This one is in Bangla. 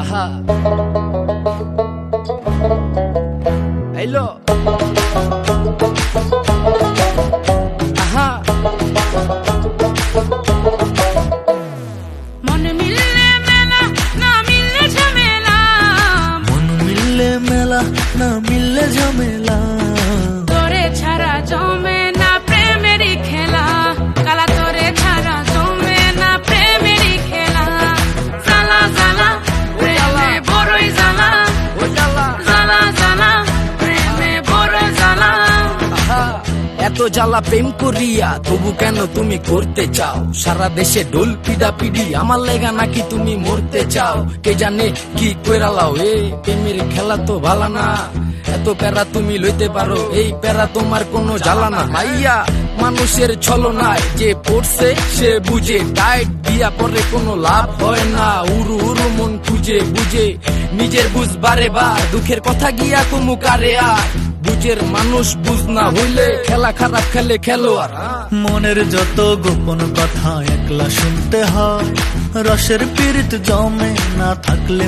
আহা আইলো আহা মন মিললে মেলা না মিললে ঝামেলা মন মিললে মেলা না মিললে ঝামেলা এত জ্বালা প্রেম করিয়া তবু কেন তুমি করতে চাও? সারা দেশে ঢোল পিডা পিডি, আমার লেগা নাকি তুমি মরতে চাও? কে জানে কি কইরালাও, এ প্রেমের খেলা তো ভালা না। এত প্যারা তুমি লইতে পারো, এই প্যারা তোমার কোনো জ্বালা না। ভাইয়া মানুষের ছলনায় যে পড়ছে, সে বুঝে, ডাইট দিয়া পরে কোনো লাভ হয় না। উরু উরু মন খুঁজে বুঝে। নিজের বুঝ বারে বার, দুঃখের কথা গিয়া কুমু কারে আর। বুঝের মানুষ বুঝ না হইলে খেলা খারাপ খেলে খেলোয়াড় মনের যত গোপন কথা একলা শুনতে হয়, রসের পীড়িত জমে না থাকলে